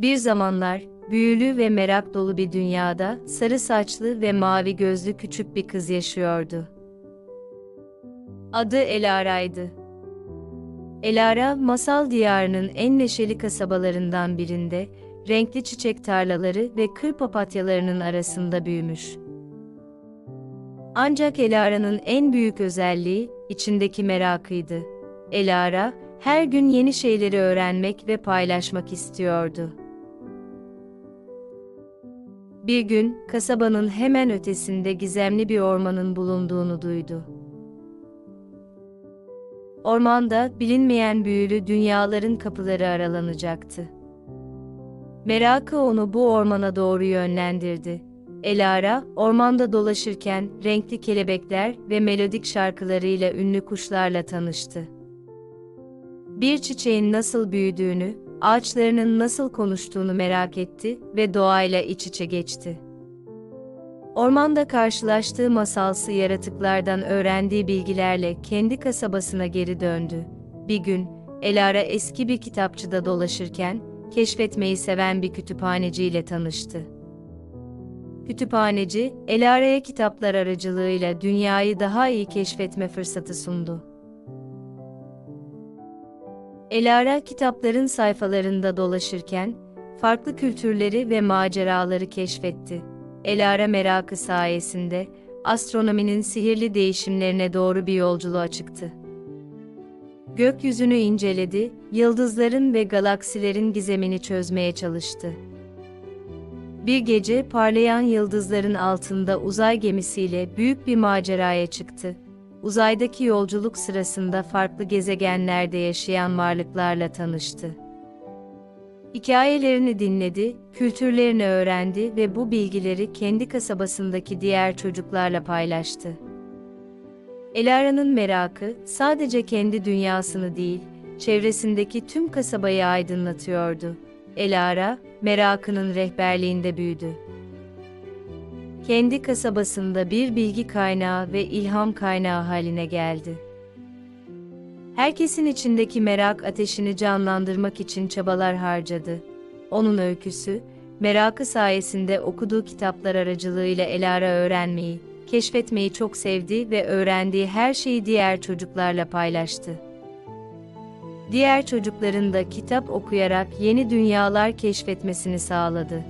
Bir zamanlar, büyülü ve merak dolu bir dünyada, sarı saçlı ve mavi gözlü küçük bir kız yaşıyordu. Adı Elara'ydı. Elara, masal diyarının en neşeli kasabalarından birinde, renkli çiçek tarlaları ve kır papatyalarının arasında büyümüş. Ancak Elara'nın en büyük özelliği, içindeki merakıydı. Elara, her gün yeni şeyleri öğrenmek ve paylaşmak istiyordu. Bir gün, kasabanın hemen ötesinde gizemli bir ormanın bulunduğunu duydu. Ormanda, bilinmeyen büyülü dünyaların kapıları aralanacaktı. Merakı onu bu ormana doğru yönlendirdi. Elara, ormanda dolaşırken renkli kelebekler ve melodik şarkılarıyla ünlü kuşlarla tanıştı. Bir çiçeğin nasıl büyüdüğünü, ağaçlarının nasıl konuştuğunu merak etti ve doğayla iç içe geçti. Ormanda karşılaştığı masalsı yaratıklardan öğrendiği bilgilerle kendi kasabasına geri döndü. Bir gün, Elara eski bir kitapçıda dolaşırken, keşfetmeyi seven bir kütüphaneciyle tanıştı. Kütüphaneci, Elara'ya kitaplar aracılığıyla dünyayı daha iyi keşfetme fırsatı sundu. Elara kitapların sayfalarında dolaşırken, farklı kültürleri ve maceraları keşfetti. Elara merakı sayesinde, astronominin sihirli değişimlerine doğru bir yolculuğa çıktı. Gökyüzünü inceledi, yıldızların ve galaksilerin gizemini çözmeye çalıştı. Bir gece parlayan yıldızların altında uzay gemisiyle büyük bir maceraya çıktı. Uzaydaki yolculuk sırasında farklı gezegenlerde yaşayan varlıklarla tanıştı. Hikayelerini dinledi, kültürlerini öğrendi ve bu bilgileri kendi kasabasındaki diğer çocuklarla paylaştı. Elara'nın merakı sadece kendi dünyasını değil, çevresindeki tüm kasabayı aydınlatıyordu. Elara, merakının rehberliğinde büyüdü. Kendi kasabasında bir bilgi kaynağı ve ilham kaynağı haline geldi. Herkesin içindeki merak ateşini canlandırmak için çabalar harcadı. Onun öyküsü, merakı sayesinde okuduğu kitaplar aracılığıyla Elara öğrenmeyi, keşfetmeyi çok sevdi ve öğrendiği her şeyi diğer çocuklarla paylaştı. Diğer çocukların da kitap okuyarak yeni dünyalar keşfetmesini sağladı.